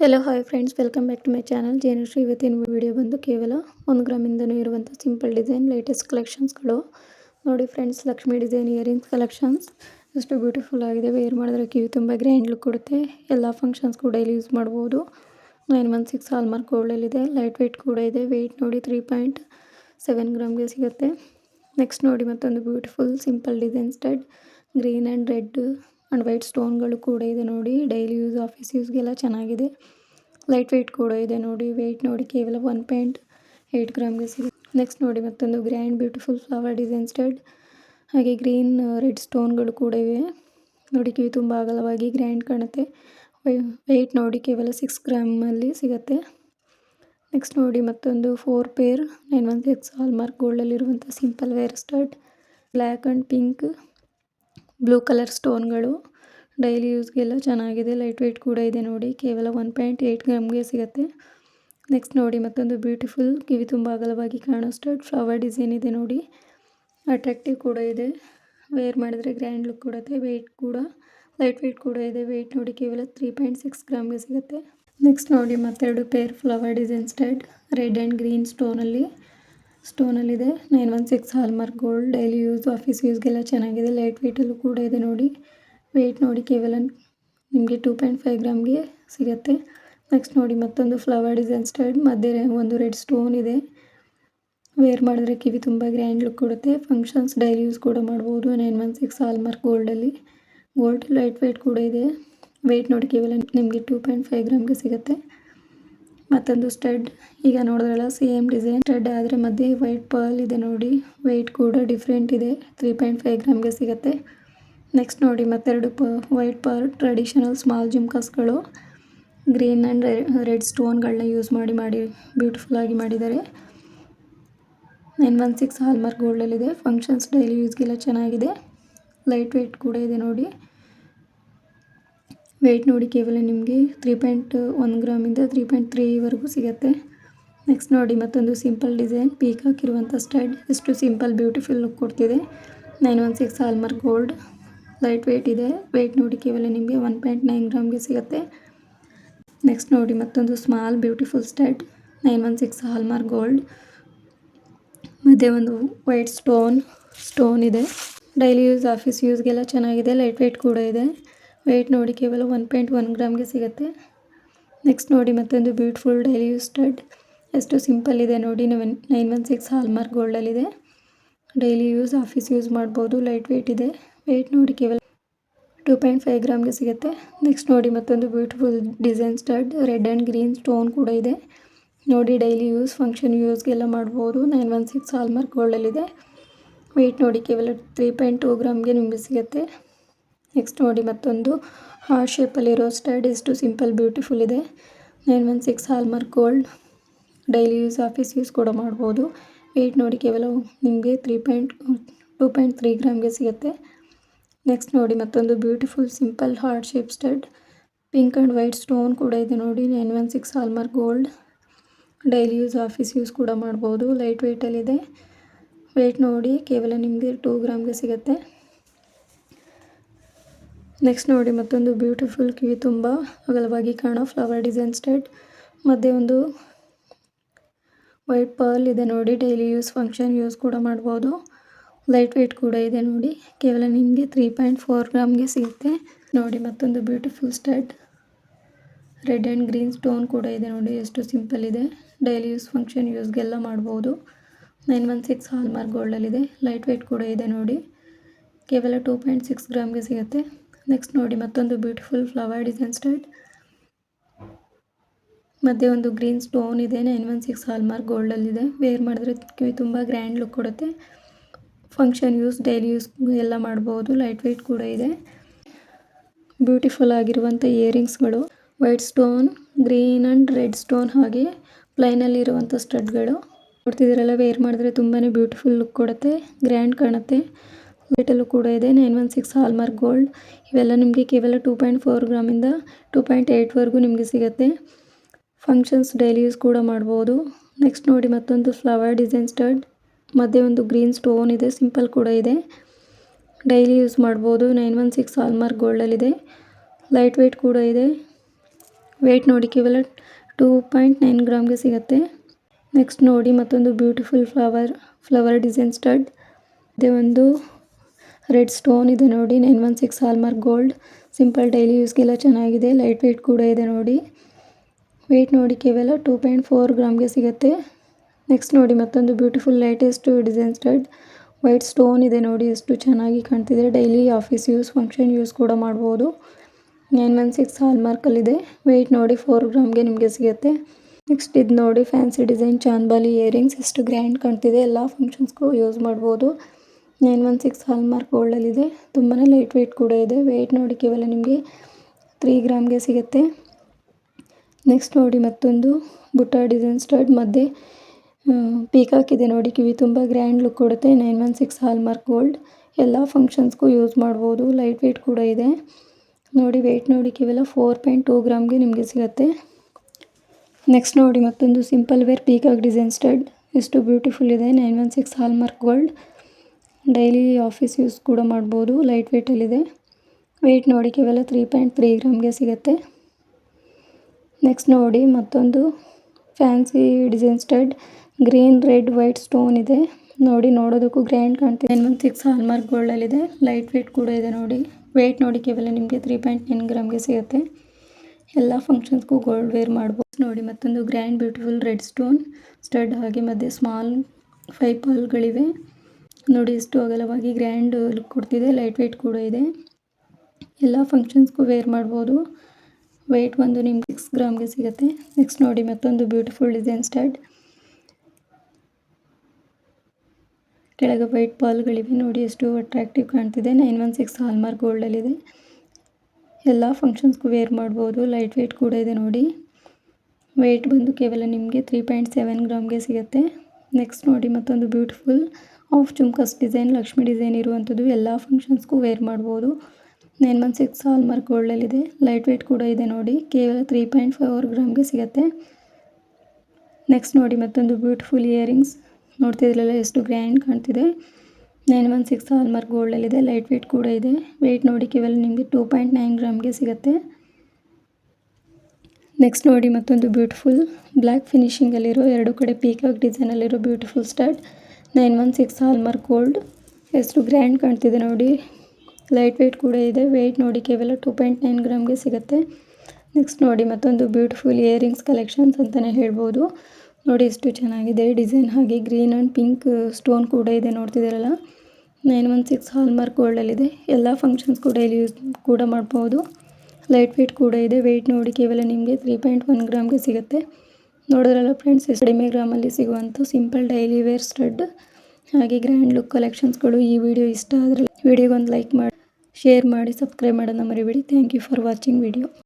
Hello hi friends welcome back to my channel Jenushri ಇವತ್ತಿನ video ಬಂದು ಕೇವಲ ಒಂದು ಗ್ರಾಮಿಂದನೂ ಇರುವಂಥ ಸಿಂಪಲ್ ಡಿಸೈನ್ ಲೇಟೆಸ್ಟ್ ಕಲೆಕ್ಷನ್ಸ್ಗಳು ನೋಡಿ friends Lakshmi design earrings collections ಎಷ್ಟು ಬ್ಯೂಟಿಫುಲ್ ಆಗಿದೆ. ವೇರ್ ಮಾಡಿದ್ರೆ ಕಿವಿ ತುಂಬ ಗ್ರ್ಯಾಂಡ್ ಲುಕ್ ಕೊಡುತ್ತೆ. ಎಲ್ಲ ಫಂಕ್ಷನ್ಸ್ ಕೂಡ ಇಲ್ಲಿ ಯೂಸ್ ಮಾಡ್ಬೋದು. ನೈನ್ ಒನ್ ಸಿಕ್ಸ್ ಹಾಲ್ಮಾರ್ಕ್ ಗೋಲ್ಡಲ್ಲಿದೆ ಲೈಟ್ ವೆಯ್ಟ್ ಕೂಡ ಇದೆ. ವೆಯ್ಟ್ ನೋಡಿ ತ್ರೀ ಪಾಯಿಂಟ್ ಸೆವೆನ್ ಗ್ರಾಮ್ಗೆ ಸಿಗುತ್ತೆ. ನೆಕ್ಸ್ಟ್ ನೋಡಿ ಮತ್ತೊಂದು beautiful simple design stud green and red and white ಸ್ಟೋನ್ಗಳು ಕೂಡ ಇದೆ ನೋಡಿ. ಡೈಲಿ ಯೂಸ್ ಆಫೀಸ್ ಯೂಸ್ಗೆಲ್ಲ ಚೆನ್ನಾಗಿದೆ. ಲೈಟ್ ವೆಯ್ಟ್ ಕೂಡ ಇದೆ ನೋಡಿ. ವೆಯ್ಟ್ ನೋಡಿ, ಕೇವಲ ಒನ್ ಪಾಯಿಂಟ್ ಏಯ್ಟ್ ಗ್ರಾಮ್ಗೆ ಸಿಗುತ್ತೆ. ನೆಕ್ಸ್ಟ್ ನೋಡಿ ಮತ್ತೊಂದು grand beautiful flower design stud. ಹಾಗೆ ಗ್ರೀನ್, ರೆಡ್ ಸ್ಟೋನ್ಗಳು ಕೂಡ ಇವೆ. ನೋಡಿ, ಕಿವಿ ತುಂಬ ಅಗಲವಾಗಿ ಗ್ರ್ಯಾಂಡ್ ಕಾಣುತ್ತೆ. ವೆಯ್ಟ್ ನೋಡಿ, ಕೇವಲ ಸಿಕ್ಸ್ ಗ್ರಾಮಲ್ಲಿ ಸಿಗುತ್ತೆ. ನೆಕ್ಸ್ಟ್ ನೋಡಿ ಮತ್ತೊಂದು four pair nine one six hallmark ಗೋಲ್ಡಲ್ಲಿರುವಂಥ simple wear stud black and pink blue colour ಸ್ಟೋನ್ಗಳು. Daily ಯೂಸ್ಗೆಲ್ಲ ಚೆನ್ನಾಗಿದೆ. ಲೈಟ್ ವೆಯ್ಟ್ ಕೂಡ ಇದೆ ನೋಡಿ. ಕೇವಲ ಒನ್ ಪಾಯಿಂಟ್ ಏಯ್ಟ್ ಗ್ರಾಮ್ಗೆ ಸಿಗುತ್ತೆ. ನೆಕ್ಸ್ಟ್ ನೋಡಿ ಮತ್ತೊಂದು ಬ್ಯೂಟಿಫುಲ್ ಕಿವಿ ತುಂಬ ಅಗಲವಾಗಿ ಕಾಣೋ ಸ್ಟರ್ಟ್ ಫ್ಲವರ್ ಡಿಸೈನ್ ಇದೆ ನೋಡಿ. ಅಟ್ರಾಕ್ಟಿವ್ ಕೂಡ ಇದೆ. ವೇರ್ ಮಾಡಿದ್ರೆ ಗ್ರ್ಯಾಂಡ್ ಲುಕ್ ಕೊಡುತ್ತೆ ವೆಯ್ಟ್ ಕೂಡ, ಲೈಟ್ ವೆಯ್ಟ್ ಕೂಡ ಇದೆ. ವೆಯ್ಟ್ ನೋಡಿ ಕೇವಲ ತ್ರೀ ಪಾಯಿಂಟ್ ಸಿಕ್ಸ್ ಗ್ರಾಮ್ಗೆ ಸಿಗುತ್ತೆ. ನೆಕ್ಸ್ಟ್ ನೋಡಿ ಮತ್ತೆರಡು pair flower design stud red and green ಸ್ಟೋನಲ್ಲಿ ಸ್ಟೋನಲ್ಲಿದೆ. Nine one six hallmark gold, daily use, office ಯೂಸ್ಗೆಲ್ಲ ಚೆನ್ನಾಗಿದೆ. ಲೈಟ್ ವೆಯ್ಟಲ್ಲೂ ಕೂಡ ಇದೆ ನೋಡಿ. ವೆಯ್ಟ್ ನೋಡಿ ಕೇವಲ ನಿಮಗೆ ಟೂ ಪಾಯಿಂಟ್ ಫೈವ್ ಗ್ರಾಮ್ಗೆ ಸಿಗುತ್ತೆ. ನೆಕ್ಸ್ಟ್ ನೋಡಿ ಮತ್ತೊಂದು ಫ್ಲವರ್ ಡಿಸೈನ್ ಸ್ಟೈಡ್. ಮಧ್ಯೆ ಒಂದು ರೆಡ್ ಸ್ಟೋನ್ ಇದೆ. ವೇರ್ ಮಾಡಿದ್ರೆ ಕಿವಿ ತುಂಬ ಗ್ರ್ಯಾಂಡ್ ಲುಕ್ ಕೊಡುತ್ತೆ. ಫಂಕ್ಷನ್ಸ್ ಡೈಲಿ ಯೂಸ್ ಕೂಡ ಮಾಡ್ಬೋದು ನೈನ್ ಒನ್ ಸಿಕ್ಸ್ ಹಾಲ್ಮಾರ್ಕ್ ಗೋಲ್ಡಲ್ಲಿ ಗೋಲ್ಡ್ ಲೈಟ್ ವೆಯ್ಟ್ ಕೂಡ ಇದೆ. ವೆಯ್ಟ್ ನೋಡಿ ಕೇವಲ ನಿಮಗೆ ಟೂ ಪಾಯಿಂಟ್ ಫೈವ್ ಗ್ರಾಮ್ಗೆ ಸಿಗುತ್ತೆ. ಮತ್ತೊಂದು ಸ್ಟಡ್. ಈಗ ನೋಡಿದ್ರಲ್ಲ, ಸೇಮ್ ಡಿಸೈನ್ ಸ್ಟಡ್, ಆದರೆ ಮಧ್ಯೆ ವೈಟ್ ಪರ್ಲ್ ಇದೆ ನೋಡಿ. ವೆಯ್ಟ್ ಕೂಡ ಡಿಫ್ರೆಂಟ್ ಇದೆ. ತ್ರೀ ಪಾಯಿಂಟ್ ಫೈವ್ ಗ್ರಾಮ್ಗೆ ಸಿಗುತ್ತೆ. ನೆಕ್ಸ್ಟ್ ನೋಡಿ, ಮತ್ತೆರಡು ಪ, ವೈಟ್ ಪರ್ಲ್ ಟ್ರೆಡಿಷನಲ್ ಸ್ಮಾಲ್ ಜುಮ್ಕಾಸ್ಗಳು ಗ್ರೀನ್ ಆ್ಯಂಡ್ ರೆಡ್ ಸ್ಟೋನ್ಗಳನ್ನ ಯೂಸ್ ಮಾಡಿ ಮಾಡಿ ಬ್ಯೂಟಿಫುಲ್ಲಾಗಿ ಮಾಡಿದ್ದಾರೆ. ನೈನ್ ಒನ್ ಸಿಕ್ಸ್ ಹಾಲ್ಮಾರ್ಕ್ ಗೋಲ್ಡಲ್ಲಿದೆ. ಫಂಕ್ಷನ್ಸ್ ಡೈಲಿ ಯೂಸ್ಗೆಲ್ಲ ಚೆನ್ನಾಗಿದೆ. ಲೈಟ್ ವೆಯ್ಟ್ ಕೂಡ ಇದೆ ನೋಡಿ. ವೆಯ್ಟ್ ನೋಡಿ ಕೇವಲ ನಿಮಗೆ ತ್ರೀ ಪಾಯಿಂಟ್ ಒನ್ ಗ್ರಾಮಿಂದ ತ್ರೀ ಪಾಯಿಂಟ್ ತ್ರೀವರೆಗೂ ಸಿಗುತ್ತೆ. ನೆಕ್ಸ್ಟ್ ನೋಡಿ ಮತ್ತೊಂದು ಸಿಂಪಲ್ ಡಿಸೈನ್ ಪೀಕ್ ಹಾಕಿರುವಂಥ ಸ್ಟೈಡ್ ಎಷ್ಟು ಸಿಂಪಲ್ ಬ್ಯೂಟಿಫುಲ್ ಲುಕ್ ಕೊಡ್ತಿದೆ. Nine one six hallmark gold light weight ಇದೆ. ವೆಯ್ಟ್ ನೋಡಿ ಕೇವಲ ನಿಮಗೆ ಒನ್ ಪಾಯಿಂಟ್ ನೈನ್ ಗ್ರಾಮ್ಗೆ ಸಿಗುತ್ತೆ. ನೆಕ್ಸ್ಟ್ ನೋಡಿ ಮತ್ತೊಂದು small beautiful ಸ್ಟೈಡ್ nine one six hallmark gold ಮತ್ತು ಒಂದು ವೈಟ್ ಸ್ಟೋನ್ ಸ್ಟೋನ್ ಇದೆ. ಡೈಲಿ ಯೂಸ್ ಆಫೀಸ್ ಯೂಸ್ಗೆಲ್ಲ ಚೆನ್ನಾಗಿದೆ. ಲೈಟ್ ವೆಯ್ಟ್ ಕೂಡ ಇದೆ. ವೆಯ್ಟ್ ನೋಡಿ ಕೇವಲ ಒನ್ ಪಾಯಿಂಟ್ ಒನ್ ಗ್ರಾಮ್ಗೆ ಸಿಗುತ್ತೆ. ನೆಕ್ಸ್ಟ್ ನೋಡಿ ಮತ್ತೊಂದು ಬ್ಯೂಟಿಫುಲ್ ಡೈಲಿ ಯೂಸ್ ಸ್ಟಡ್ ಎಷ್ಟು ಸಿಂಪಲ್ ಇದೆ ನೋಡಿ. ನೈನ್ ಒನ್ ಸಿಕ್ಸ್ ಹಾಲ್ಮಾರ್ಕ್ ಗೋಲ್ಡಲ್ಲಿದೆ ಡೈಲಿ ಯೂಸ್ ಆಫೀಸ್ ಯೂಸ್ ಮಾಡ್ಬೋದು. ಲೈಟ್ ವೆಯ್ಟ್ ಇದೆ. ವೆಯ್ಟ್ ನೋಡಿ ಕೇವಲ ಟೂ ಪಾಯಿಂಟ್ ಫೈವ್ ಗ್ರಾಮ್ಗೆ ಸಿಗುತ್ತೆ. ನೆಕ್ಸ್ಟ್ ನೋಡಿ ಮತ್ತೊಂದು beautiful design stud red and green stone ಕೂಡ ಇದೆ. ನೋಡಿ ಡೈಲಿ ಯೂಸ್ ಫಂಕ್ಷನ್ ಯೂಸ್ಗೆಲ್ಲ ಮಾಡ್ಬೋದು. ನೈನ್ ಒನ್ ಸಿಕ್ಸ್ ಹಾಲ್ಮಾರ್ಕ್ ಗೋಲ್ಡಲ್ಲಿದೆ ವೆಯ್ಟ್ ನೋಡಿ ಕೇವಲ ತ್ರೀ ಪಾಯಿಂಟ್ ಟೂ ಗ್ರಾಮ್ಗೆ ನಿಮಗೆ ಸಿಗುತ್ತೆ. ನೆಕ್ಸ್ಟ್ ನೋಡಿ ಮತ್ತೊಂದು. ಹಾರ್ಟ್ ಶೇಪಲ್ಲಿರೋ ಸ್ಟಡ್ ಎಷ್ಟು ಸಿಂಪಲ್ ಬ್ಯೂಟಿಫುಲ್ ಇದೆ. Nine one six hallmark gold daily use office use ಕೂಡ ಮಾಡ್ಬೋದು. ವೆಯ್ಟ್ ನೋಡಿ ಕೇವಲ ನಿಮಗೆ three point two point three ಗ್ರಾಮ್ಗೆ ಸಿಗುತ್ತೆ. ನೆಕ್ಸ್ಟ್ ನೋಡಿ ಮತ್ತೊಂದು beautiful simple heart shape stud pink and white stone ಕೂಡ ಇದೆ ನೋಡಿ. Nine one six hallmark gold daily use office use ಕೂಡ ಮಾಡ್ಬೋದು. ಲೈಟ್ ವೆಯ್ಟಲ್ಲಿದೆ ವೆಯ್ಟ್ ನೋಡಿ ಕೇವಲ ನಿಮಗೆ ಟೂ ಗ್ರಾಮ್ಗೆ ಸಿಗುತ್ತೆ. ನೆಕ್ಸ್ಟ್ ನೋಡಿ ಮತ್ತೊಂದು ಬ್ಯೂಟಿಫುಲ್ ಕಿವಿ ತುಂಬ ಅಗಲವಾಗಿ ಕಾಣೋ ಫ್ಲವರ್ ಡಿಸೈನ್ ಸ್ಟೈಟ್ ಮಧ್ಯೆ ಒಂದು ವೈಟ್ ಪರ್ಲ್ ಇದೆ ನೋಡಿ ಡೈಲಿ ಯೂಸ್ ಫಂಕ್ಷನ್ ಯೂಸ್ ಕೂಡ ಮಾಡ್ಬೋದು. ಲೈಟ್ ವೆಯ್ಟ್ ಕೂಡ ಇದೆ ನೋಡಿ, ಕೇವಲ ನಿಮಗೆ ತ್ರೀ ಪಾಯಿಂಟ್ ಫೋರ್ ಗ್ರಾಮ್ಗೆ ಸಿಗುತ್ತೆ. ನೋಡಿ ಮತ್ತೊಂದು beautiful stud red and green stone ಕೂಡ ಇದೆ ನೋಡಿ, ಎಷ್ಟು ಸಿಂಪಲ್ ಇದೆ. ಡೈಲಿ ಯೂಸ್ ಫಂಕ್ಷನ್ ಯೂಸ್ಗೆಲ್ಲ ಮಾಡ್ಬೋದು. ನೈನ್ ಒನ್ ಸಿಕ್ಸ್ ಹಾಲ್ಮಾರ್ಕ್ ಗೋಲ್ಡಲ್ಲಿದೆ ಲೈಟ್ ವೆಯ್ಟ್ ಕೂಡ ಇದೆ ನೋಡಿ, ಕೇವಲ ಟೂ ಪಾಯಿಂಟ್ ಸಿಕ್ಸ್ ಗ್ರಾಮ್ಗೆ ಸಿಗುತ್ತೆ. ನೆಕ್ಸ್ಟ್ ನೋಡಿ, ಮತ್ತೊಂದು ಬ್ಯೂಟಿಫುಲ್ ಫ್ಲವರ್ ಡಿಸೈನ್ ಸ್ಟೈಟ್ ಮಧ್ಯೆ ಒಂದು ಗ್ರೀನ್ ಸ್ಟೋನ್ ಇದೆ ನೈನ್ ಒನ್ ಸಿಕ್ಸ್ ಹಾಲ್ಮಾರ್ಕ್ ಗೋಲ್ಡಲ್ಲಿದೆ ವೇರ್ ಮಾಡಿದ್ರೆ ಕಿವಿ ತುಂಬ ಗ್ರ್ಯಾಂಡ್ ಲುಕ್ ಕೊಡುತ್ತೆ. ಫಂಕ್ಷನ್ ಯೂಸ್ ಡೈಲಿ ಯೂಸ್ ಎಲ್ಲ ಮಾಡ್ಬೋದು ಲೈಟ್ ವೆಯ್ಟ್ ಕೂಡ ಇದೆ. ಬ್ಯೂಟಿಫುಲ್ ಆಗಿರುವಂಥ ಇಯರಿಂಗ್ಸ್ಗಳು white stone green and red stone ಹಾಗೆ ಪ್ಲೈನಲ್ಲಿ ಇರುವಂಥ ಸ್ಟಡ್ಗಳು ನೋಡ್ತಿದ್ದೀರಲ್ಲ ವೇರ್ ಮಾಡಿದ್ರೆ ತುಂಬಾ ಬ್ಯೂಟಿಫುಲ್ ಲುಕ್ ಕೊಡುತ್ತೆ ಗ್ರ್ಯಾಂಡ್ ಕಾಣುತ್ತೆ. ರೇಟಲ್ಲೂ ಕೂಡ ಇದೆ. Nine one six hallmark gold ಇವೆಲ್ಲ ನಿಮಗೆ ಕೇವಲ ಟೂ ಪಾಯಿಂಟ್ ಫೋರ್ ಗ್ರಾಮಿಂದ ಟೂ ಪಾಯಿಂಟ್ ಏಯ್ಟ್ವರೆಗೂ ನಿಮಗೆ ಸಿಗುತ್ತೆ. ಫಂಕ್ಷನ್ಸ್ ಡೈಲಿ ಯೂಸ್ ಕೂಡ ಮಾಡ್ಬೋದು. ನೆಕ್ಸ್ಟ್ ನೋಡಿ ಮತ್ತೊಂದು ಫ್ಲವರ್ ಡಿಸೈನ್ ಸ್ಟಡ್ ಮಧ್ಯೆ ಒಂದು ಗ್ರೀನ್ ಸ್ಟೋನ್ ಇದೆ ಸಿಂಪಲ್ ಕೂಡ ಇದೆ. ಡೈಲಿ ಯೂಸ್ ಮಾಡ್ಬೋದು. ನೈನ್ ಒನ್ ಸಿಕ್ಸ್ ಹಾಲ್ಮಾರ್ಕ್ ಗೋಲ್ಡಲ್ಲಿದೆ ಲೈಟ್ ವೆಯ್ಟ್ ಕೂಡ ಇದೆ. ವೆಯ್ಟ್ ನೋಡಿ ಕೇವಲ ಟೂ ಪಾಯಿಂಟ್ ನೈನ್ ಗ್ರಾಮ್ಗೆ ಸಿಗುತ್ತೆ. ನೆಕ್ಸ್ಟ್ ನೋಡಿ ಮತ್ತೊಂದು beautiful flower flower design stud ಇದೆ ಒಂದು ರೆಡ್ ಸ್ಟೋನ್ ಇದೆ ನೋಡಿ, nine one six hallmark gold. Simple daily ಯೂಸ್ಗೆಲ್ಲ ಚೆನ್ನಾಗಿದೆ, ಲೈಟ್ ವೆಯ್ಟ್ ಕೂಡ ಇದೆ ನೋಡಿ. ವೆಯ್ಟ್ ನೋಡಿ ಕೇವಲ ಟೂ ಪಾಯಿಂಟ್ ಫೋರ್ ಗ್ರಾಮ್ಗೆ ಸಿಗುತ್ತೆ. ನೆಕ್ಸ್ಟ್ ನೋಡಿ ಮತ್ತೊಂದು beautiful latest design stud. White stone ಇದೆ ನೋಡಿ, ಎಷ್ಟು ಚೆನ್ನಾಗಿ ಕಾಣ್ತಿದೆ. Daily office use, function use ಕೂಡ ಮಾಡ್ಬೋದು. ನೈನ್ ಒನ್ ಸಿಕ್ಸ್ ಹಾಲ್ಮಾರ್ಕಲ್ಲಿದೆ ವೆಯ್ಟ್ ನೋಡಿ ಫೋರ್ ಗ್ರಾಮ್ಗೆ ನಿಮಗೆ ಸಿಗುತ್ತೆ. ನೆಕ್ಸ್ಟ್ ಇದು ನೋಡಿ ಫ್ಯಾನ್ಸಿ ಡಿಸೈನ್, ಚಾಂದ್ಬಾಲಿ ಇಯರಿಂಗ್ಸ್, ಎಷ್ಟು ಗ್ರ್ಯಾಂಡ್ ಕಾಣ್ತಿದೆ. ಎಲ್ಲ ಫಂಕ್ಷನ್ಸ್ಗೂ ಯೂಸ್ ಮಾಡ್ಬೋದು. ನೈನ್ ಒನ್ ಸಿಕ್ಸ್ ಹಾಲ್ಮಾರ್ಕ್ ಗೋಲ್ಡಲ್ಲಿದೆ ತುಂಬಾ ಲೈಟ್ ವೆಯ್ಟ್ ಕೂಡ ಇದೆ. ವೆಯ್ಟ್ ನೋಡಿ ಕೇವಲ ನಿಮಗೆ ತ್ರೀ ಗ್ರಾಮ್ಗೆ ಸಿಗುತ್ತೆ. ನೆಕ್ಸ್ಟ್ ನೋಡಿ ಮತ್ತೊಂದು. ಬುಟ್ಟ ಡಿಸೈನ್ ಸ್ಟಡ್ ಮಧ್ಯೆ ಪೀಕಾಕ್ ಇದೆ ನೋಡಿ ಕಿವಿ. ತುಂಬ ಗ್ರ್ಯಾಂಡ್ ಲುಕ್ ಕೊಡುತ್ತೆ. Nine one six hallmark gold ಎಲ್ಲ ಫಂಕ್ಷನ್ಸ್ಗೂ ಯೂಸ್ ಮಾಡ್ಬೋದು. ಲೈಟ್ ವೆಯ್ಟ್ ಕೂಡ ಇದೆ. ನೋಡಿ ವೆಯ್ಟ್ ನೋಡಿ ಕೇವಲ ಫೋರ್ ಪಾಯಿಂಟ್ ಟೂ ಗ್ರಾಮ್ಗೆ ನಿಮಗೆ ಸಿಗುತ್ತೆ. ನೆಕ್ಸ್ಟ್ ನೋಡಿ ಮತ್ತೊಂದು. Simple wear peacock design stud ಎಷ್ಟು ಬ್ಯೂಟಿಫುಲ್ ಇದೆ. Nine one six hallmark gold daily office use ಕೂಡ ಮಾಡ್ಬೋದು, ಲೈಟ್ ವೆಯ್ಟಲ್ಲಿದೆ ವೆಯ್ಟ್ ನೋಡಿ ಕೇವಲ ತ್ರೀ ಪಾಯಿಂಟ್ ತ್ರೀ ಗ್ರಾಮ್ಗೆ ಸಿಗುತ್ತೆ. ನೆಕ್ಸ್ಟ್ ನೋಡಿ ಮತ್ತೊಂದು fancy design stud green, red, white stone ಇದೆ. ನೋಡಿ ನೋಡೋದಕ್ಕೂ ಗ್ರ್ಯಾಂಡ್ ಕಾಣ್ತಿದೆ. ನೈನ್ ಒನ್ ಸಿಕ್ಸ್ ಹಾಲ್ಮಾರ್ಕ್ ಗೋಲ್ಡಲ್ಲಿದೆ ಲೈಟ್ ವೆಯ್ಟ್ ಕೂಡ ಇದೆ ನೋಡಿ. ವೆಯ್ಟ್ ನೋಡಿ ಕೇವಲ ನಿಮಗೆ ತ್ರೀ ಪಾಯಿಂಟ್ ನೈನ್ ಗ್ರಾಮ್ಗೆ ಸಿಗುತ್ತೆ. ಎಲ್ಲ ಫಂಕ್ಷನ್ಸ್ಗೂ ಗೋಲ್ಡ್ ವೇರ್ ಮಾಡ್ಬೋದು. ನೋಡಿ ಮತ್ತೊಂದು grand beautiful red stone stud ಹಾಗೆ ಮಧ್ಯೆ ಸ್ಮಾಲ್ ಫೈವ್ ಪಾಲ್ಗಳಿವೆ. ನೋಡಿ, ಎಷ್ಟು ಅಗಲವಾಗಿ ಗ್ರ್ಯಾಂಡ್ ಲುಕ್ ಕೊಡ್ತಿದೆ ಲೈಟ್ ವೆಯ್ಟ್ ಕೂಡ ಇದೆ. ಎಲ್ಲ ಫಂಕ್ಷನ್ಸ್ಗೂ ವೇರ್ ಮಾಡ್ಬೋದು. ವೆಯ್ಟ್ ಬಂದು ನಿಮ್ಗೆ ಸಿಕ್ಸ್ ಗ್ರಾಮ್ಗೆ ಸಿಗುತ್ತೆ. ನೆಕ್ಸ್ಟ್ ನೋಡಿ, ಮತ್ತೊಂದು ಬ್ಯೂಟಿಫುಲ್ ಡಿಸೈನ್ ಸ್ಟಾರ್ಟ್ ಕೆಳಗೆ ವೈಟ್ ಬಾಲ್ಗಳಿವೆ. ನೋಡಿ, ಎಷ್ಟು ಅಟ್ರಾಕ್ಟಿವ್ ಕಾಣ್ತಿದೆ. ನೈನ್ ಒನ್ ಸಿಕ್ಸ್ ಹಾಲ್ಮಾರ್ಕ್ ಗೋಲ್ಡಲ್ಲಿದೆ ಎಲ್ಲ ಫಂಕ್ಷನ್ಸ್ಗೂ ವೇರ್ ಮಾಡ್ಬೋದು. ಲೈಟ್ ವೆಯ್ಟ್ ಕೂಡ ಇದೆ ನೋಡಿ. ವೆಯ್ಟ್ ಬಂದು ಕೇವಲ ನಿಮಗೆ ತ್ರೀ ಪಾಯಿಂಟ್ ಸೆವೆನ್ ಗ್ರಾಮ್ಗೆ ಸಿಗುತ್ತೆ. ನೆಕ್ಸ್ಟ್ ನೋಡಿ, ಮತ್ತೊಂದು ಬ್ಯೂಟಿಫುಲ್ ಆಫ್ ಚುಮ್ಕಸ್ ಡಿಸೈನ್, ಲಕ್ಷ್ಮಿ ಡಿಸೈನ್ ಇರುವಂಥದ್ದು ಎಲ್ಲ ಫಂಕ್ಷನ್ಸ್ಗೂ ವೇರ್ ಮಾಡ್ಬೋದು. ನೈನ್ ಒನ್ ಸಿಕ್ಸ್ ಹಾಲ್ಮಾರ್ಕ್ ಗೋಲ್ಡಲ್ಲಿದೆ ಲೈಟ್ ವೆಯ್ಟ್ ಕೂಡ ಇದೆ ನೋಡಿ. ಕೇವಲ ತ್ರೀ ಪಾಯಿಂಟ್ ಫೋರ್ ಗ್ರಾಮ್ಗೆ ಸಿಗುತ್ತೆ. ನೆಕ್ಸ್ಟ್ ನೋಡಿ ಮತ್ತೊಂದು ಬ್ಯೂಟಿಫುಲ್ ಇಯರಿಂಗ್ಸ್ ನೋಡ್ತಿದ್ರಲ್ಲ ಎಷ್ಟು ಗ್ರ್ಯಾಂಡ್ ಕಾಣ್ತಿದೆ. ನೈನ್ ಒನ್ ಸಿಕ್ಸ್ ಹಾಲ್ಮಾರ್ಕ್ ಗೋಲ್ಡಲ್ಲಿದೆ ಲೈಟ್ ವೆಯ್ಟ್ ಕೂಡ ಇದೆ. ವೆಯ್ಟ್ ನೋಡಿ ಕೇವಲ ನಿಮಗೆ ಟೂ ಪಾಯಿಂಟ್ ನೈನ್ ಗ್ರಾಮ್ಗೆ ಸಿಗುತ್ತೆ. ನೆಕ್ಸ್ಟ್ ನೋಡಿ ಮತ್ತೊಂದು ಬ್ಯೂಟಿಫುಲ್ ಬ್ಲ್ಯಾಕ್ ಫಿನಿಷಿಂಗಲ್ಲಿರೋ ಎರಡು ಕಡೆ peacock ಡಿಸೈನಲ್ಲಿರೋ beautiful stud nine one six hallmark gold ಎಷ್ಟು ಗ್ರ್ಯಾಂಡ್ ಕಾಣ್ತಿದೆ ನೋಡಿ. ಲೈಟ್ ವೆಯ್ಟ್ ಕೂಡ ಇದೆ. ವೆಯ್ಟ್ ನೋಡಿ ಕೇವಲ ಟೂ ಪಾಯಿಂಟ್ ನೈನ್ ಗ್ರಾಮ್ಗೆ ಸಿಗುತ್ತೆ. ನೆಕ್ಸ್ಟ್ ನೋಡಿ ಮತ್ತೊಂದು ಬ್ಯೂಟಿಫುಲ್ ಇಯರಿಂಗ್ಸ್ ಕಲೆಕ್ಷನ್ಸ್ ಅಂತಲೇ ಹೇಳ್ಬೋದು. ನೋಡಿ ಎಷ್ಟು ಚೆನ್ನಾಗಿದೆ. ಡಿಸೈನ್ ಹಾಗೆ ಗ್ರೀನ್ ಆ್ಯಂಡ್ ಪಿಂಕ್ ಸ್ಟೋನ್ ಕೂಡ ಇದೆ ನೋಡ್ತಿದ್ದೀರಲ್ಲ. ನೈನ್ ಒನ್ ಸಿಕ್ಸ್ ಹಾಲ್ಮಾರ್ಕ್ ಗೋಲ್ಡಲ್ಲಿದೆ ಎಲ್ಲ ಫಂಕ್ಷನ್ಸ್ ಕೂಡ ಇಲ್ಲಿ ಯೂಸ್ ಕೂಡ ಮಾಡ್ಬೋದು. ಲೈಟ್ ವೆಯ್ಟ್ ಕೂಡ ಇದೆ. ವೆಯ್ಟ್ ನೋಡಿ ಕೇವಲ ನಿಮಗೆ ತ್ರೀ ಪಾಯಿಂಟ್ ಒನ್ ಗ್ರಾಮ್ಗೆ ಸಿಗುತ್ತೆ. ನೋಡಿದ್ರಲ್ಲ ಫ್ರೆಂಡ್ಸ್ ಕಡಿಮೆ ಗ್ರಾಮಲ್ಲಿ ಸಿಗುವಂಥ ಸಿಂಪಲ್ ಡೈಲಿ ವೇರ್ ಸ್ಟಡ್ ಹಾಗೆ ಗ್ರ್ಯಾಂಡ್ ಲುಕ್ ಕಲೆಕ್ಷನ್ಸ್ಗಳು ಈ ವಿಡಿಯೋ ಇಷ್ಟ ಆದರೆ ವಿಡಿಯೋಗೊಂದು ಲೈಕ್ ಮಾಡಿ ಶೇರ್ ಮಾಡಿ ಸಬ್ಸ್ಕ್ರೈಬ್ ಮಾಡೋಣ ಮರಿಬೇಡಿ. Thank you for watching video